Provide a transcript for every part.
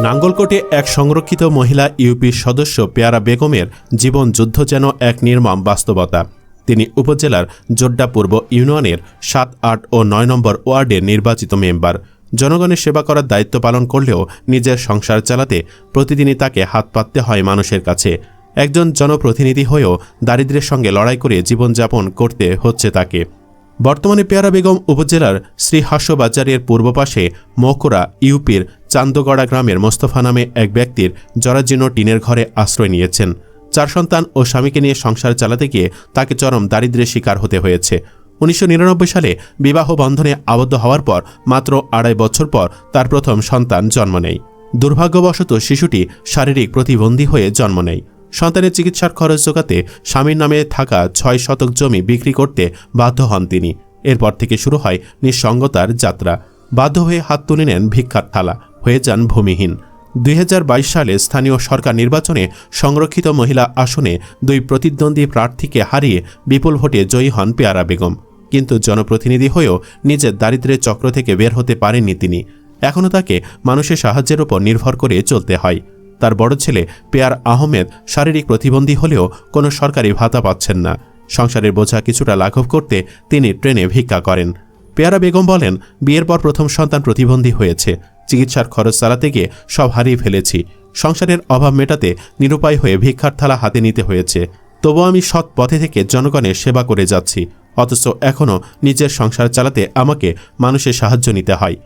নাঙ্গলকোটে এক সংরক্ষিত মহিলা ইউপির সদস্য পেয়ারা বেগমের জীবন যুদ্ধ যেন এক নির্মম বাস্তবতা। তিনি উপজেলার জোড্ডা পূর্ব ইউনিয়নের সাত, আট ও নয় নম্বর ওয়ার্ডের নির্বাচিত মেম্বার। জনগণের সেবা করার দায়িত্ব পালন করলেও নিজের সংসার চালাতে প্রতিদিনই তাকে হাত পাততে হয় মানুষের কাছে। একজন জনপ্রতিনিধি হয়েও দারিদ্র্যের সঙ্গে লড়াই করে জীবনযাপন করতে হচ্ছে তাকে। বর্তমানে পেয়ারা বেগম উপজেলার শ্রী হাস্যবাজারের পূর্ব পাশে মকরা ইউপির চান্দগড়া গ্রামের মোস্তফা নামে এক ব্যক্তির জরাজীর্ণ টিনের ঘরে আশ্রয় নিয়েছেন। চার সন্তান ও স্বামীকে নিয়ে সংসার চালাতে গিয়ে তাকে চরম দারিদ্র্যের শিকার হতে হয়েছে। উনিশশো নিরানব্বই সালে বিবাহ বন্ধনে আবদ্ধ হওয়ার পর মাত্র আড়াই বছর পর তার প্রথম সন্তান জন্ম নেয়। দুর্ভাগ্যবশত শিশুটি শারীরিক প্রতিবন্ধী হয়ে জন্ম নেয়। সন্তানের চিকিৎসার খরচ জোগাতে স্বামীর নামে থাকা ছয় শতক জমি বিক্রি করতে বাধ্য হন তিনি। এরপর থেকে শুরু হয় নিঃসঙ্গতার যাত্রা। বাধ্য হয়ে হাত তুলে নেন ভিক্ষার থালা। হয়ে যান ভূমিহীন। দুই হাজার বাইশ সালে স্থানীয় সরকার নির্বাচনে সংরক্ষিত মহিলা আসনে দুই প্রতিদ্বন্দ্বী প্রার্থীকে হারিয়ে বিপুল ভোটে জয়ী হন পেয়ারা বেগম। কিন্তু জনপ্রতিনিধি হয়েও নিজের দারিদ্র্যের চক্র থেকে বের হতে পারেননি তিনি। এখনও তাকে মানুষের সাহায্যের উপর নির্ভর করে চলতে হয়। তার বড় ছেলে পেয়ার আহমেদ শারীরিক প্রতিবন্ধী হলেও কোনো সরকারি ভাতা পাচ্ছেন না। সংসারের বোঝা কিছুটা লাঘব করতে তিনি ট্রেনে ভিক্ষা করেন। পেয়ারা বেগম বলেন, বিয়ের পর প্রথম সন্তান প্রতিবন্ধী হয়েছে। চিকিৎসার খরচ চালাতে গিয়ে সব হারিয়ে ফেলেছি। সংসারের অভাব মেটাতে নিরুপায় হয়ে ভিক্ষার থালা হাতে নিতে হয়েছে। তবু আমি সৎ পথে থেকে জনগণের সেবা করে যাচ্ছি। অথচ এখনও নিজের সংসার চালাতে আমাকে মানুষের সাহায্য নিতে হয়।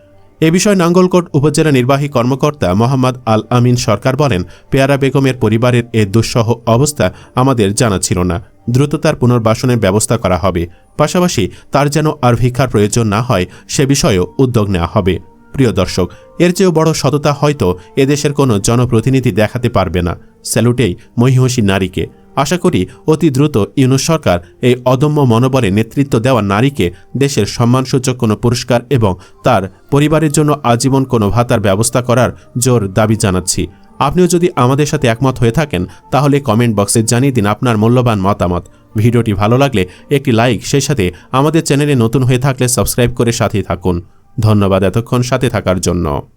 এ বিষয়ে নাঙ্গলকোট উপজেলা নির্বাহী কর্মকর্তা মোহাম্মদ আল আমিন সরকার বলেন, পেয়ারা বেগমের পরিবারের এ দুঃসহ অবস্থা আমাদের জানা ছিল না। দ্রুত তার পুনর্বাসনের ব্যবস্থা করা হবে। পাশাপাশি তার যেন আর ভিক্ষার প্রয়োজন না হয়, সে বিষয়েও উদ্যোগ নেওয়া হবে। প্রিয় দর্শক, এর চেয়েও বড় সততা হয়তো এদেশের কোনো জনপ্রতিনিধি দেখাতে পারবে না। স্যালুটেই মহিষী নারীকে। আশা করি অতি দ্রুত ইউনুস সরকার এই অদম্য মনোবলে নেতৃত্ব দেওয়া নারীকে দেশের সম্মানসূচক কোনো পুরস্কার এবং তার পরিবারের জন্য আজীবন কোনো ভাতার ব্যবস্থা করার জোর দাবি জানাচ্ছি। আপনিও যদি আমাদের সাথে একমত হয়ে থাকেন, তাহলে কমেন্ট বক্সে জানিয়ে দিন আপনার মূল্যবান মতামত। ভিডিওটি ভালো লাগলে একটি লাইক, সেই সাথে আমাদের চ্যানেলে নতুন হয়ে থাকলে সাবস্ক্রাইব করে সাথেই থাকুন। ধন্যবাদ এতক্ষণ সাথে থাকার জন্য।